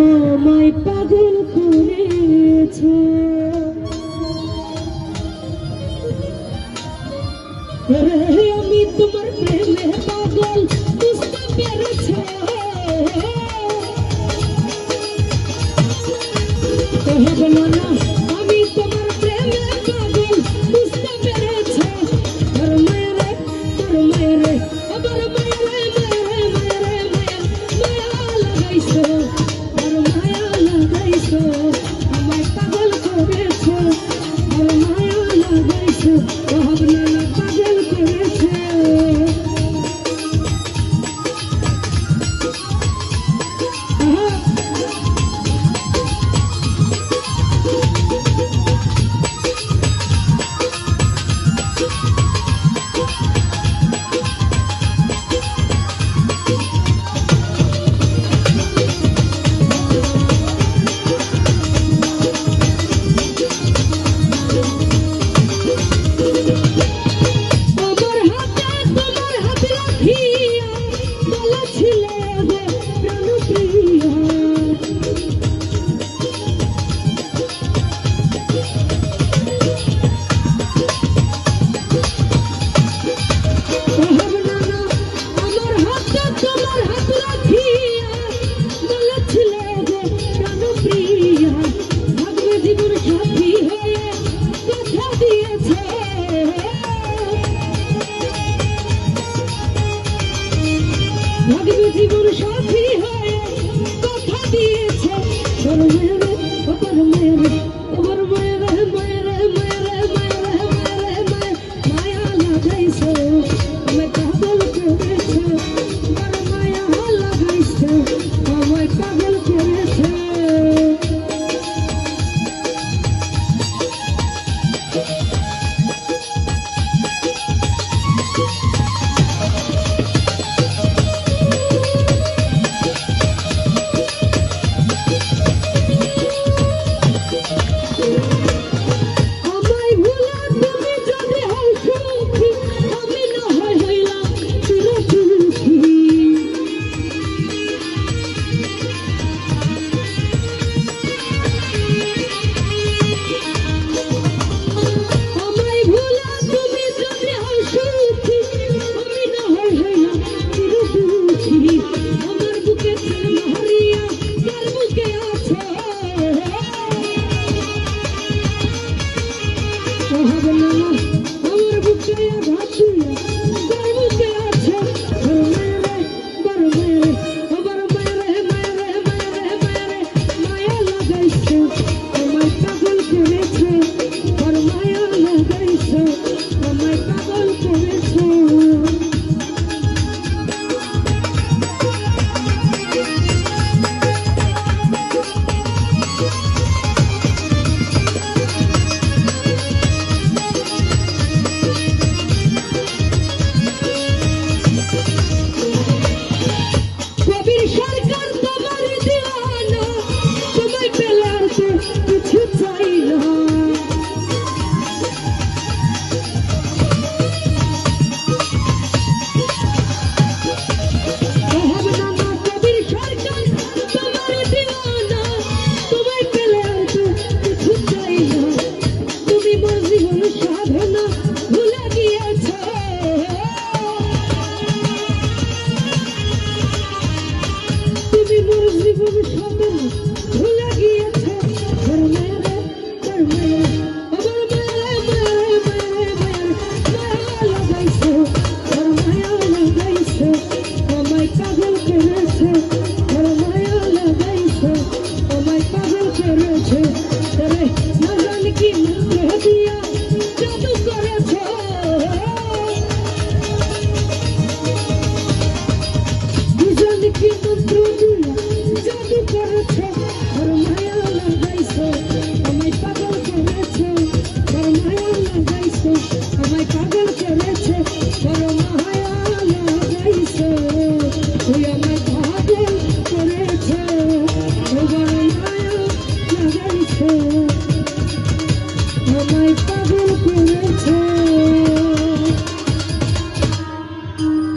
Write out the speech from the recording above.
আমায় পাগল করেছে। আমি তোমার প্রেমে পাগল বুঝতে পেরেছে। না ভাগ্য জীবন সাথী হয়ে কথা দিয়েছে। তোর মেয়েরে ও তোর মেয়েরে আমার মেয়েরে মেয়েরে মেয়েরে মেয়েরে মেয়েরে মেয়ে মায়া লাগাইছে আমি পাগল করেছে। আমার মায়া লাগাইছে, আমায় পাগল করেছে। আমায় cheer.